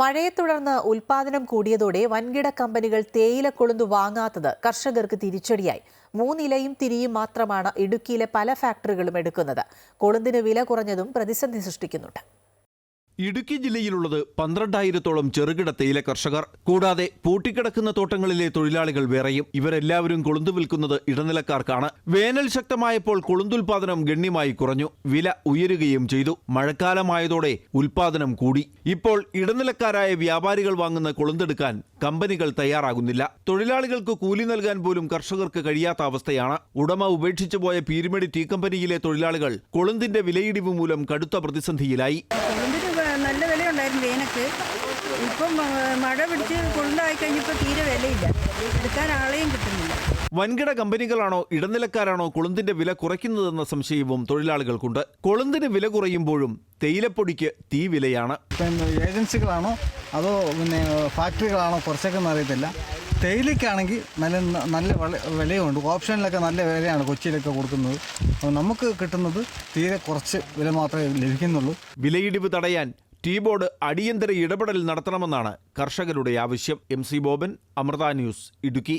മഴയെ തുടർന്ന് ഉൽപാദനം കൂടിയതോടെ വൻകിട കമ്പനികൾ തേയില കൊളുന്തു വാങ്ങാത്തത് കർഷകർക്ക് തിരിച്ചടിയായി. മൂന്നിലയും തിരിയും മാത്രമാണ് ഇടുക്കിയിലെ പല ഫാക്ടറികളും എടുക്കുന്നത്. കൊളുന്തിന് വില കുറഞ്ഞതും പ്രതിസന്ധി സൃഷ്ടിക്കുന്നുണ്ട്. ഇടുക്കി ജില്ലയിലുള്ളത് പന്ത്രണ്ടായിരത്തോളം ചെറുകിട തേയില കർഷകർ. കൂടാതെ പൂട്ടിക്കിടക്കുന്ന തോട്ടങ്ങളിലെ തൊഴിലാളികൾ വേറെയും. ഇവരെല്ലാവരും കൊളുന്തു വിൽക്കുന്നത് ഇടനിലക്കാർക്കാണ്. വേനൽ ശക്തമായപ്പോൾ കൊളുന്തുൽപാദനം ഗണ്യമായി കുറഞ്ഞു. വില ഉയരുകയും ചെയ്തു. മഴക്കാലമായതോടെ ഉൽപാദനം കൂടി. ഇപ്പോൾ ഇടനിലക്കാരായ വ്യാപാരികൾ വാങ്ങുന്ന കൊളുന്തെടുക്കാൻ കമ്പനികൾ തയ്യാറാകുന്നില്ല. തൊഴിലാളികൾക്ക് കൂലി നൽകാൻ പോലും കർഷകർക്ക് കഴിയാത്ത അവസ്ഥയാണ്. ഉടമ ഉപേക്ഷിച്ചു പോയ പീരുമേടി ടീ കമ്പനിയിലെ തൊഴിലാളികൾ കൊളുന്തിന്റെ വിലയിടിവ് മൂലം കടുത്ത പ്രതിസന്ധിയിലായി. നല്ല വിലയുണ്ടായിരുന്നു വേനക്ക്. ഇപ്പം മഴ പിടിച്ച് കൊണ്ടായി കഴിഞ്ഞപ്പോൾ തീരെ വിലയില്ല. എടുക്കാൻ ആളെയും കിട്ടുന്നില്ല. വൻകിട കമ്പനികളാണോ ഇടനിലക്കാരാണോ കൊളുന്തിന്റെ വില കുറയ്ക്കുന്നതെന്ന സംശയവും തൊഴിലാളികൾക്കുണ്ട്. കൊളുന്തിന് വില കുറയുമ്പോഴും തേയിലപ്പൊടിക്ക് തീ വിലയാണ്. ഏജൻസികളാണോ അതോ പിന്നെ ഫാക്ടറികളാണോ കുറച്ചൊക്കെ അറിയത്തില്ല. തേയിലയ്ക്കാണെങ്കിൽ നല്ല നല്ല വിലയുണ്ട്. ഓപ്ഷനിലൊക്കെ നല്ല വിലയാണ് കൊച്ചിയിലൊക്കെ കൊടുക്കുന്നത്. നമുക്ക് കിട്ടുന്നത് തീരെ കുറച്ച് വില മാത്രമേ ലഭിക്കുന്നുള്ളൂ. വിലയിടിവ് തടയാൻ ടീ ബോർഡ് അടിയന്തര ഇടപെടൽ നടത്തണമെന്നാണ് കർഷകരുടെ ആവശ്യം. M C Boban Amrita news Idukki.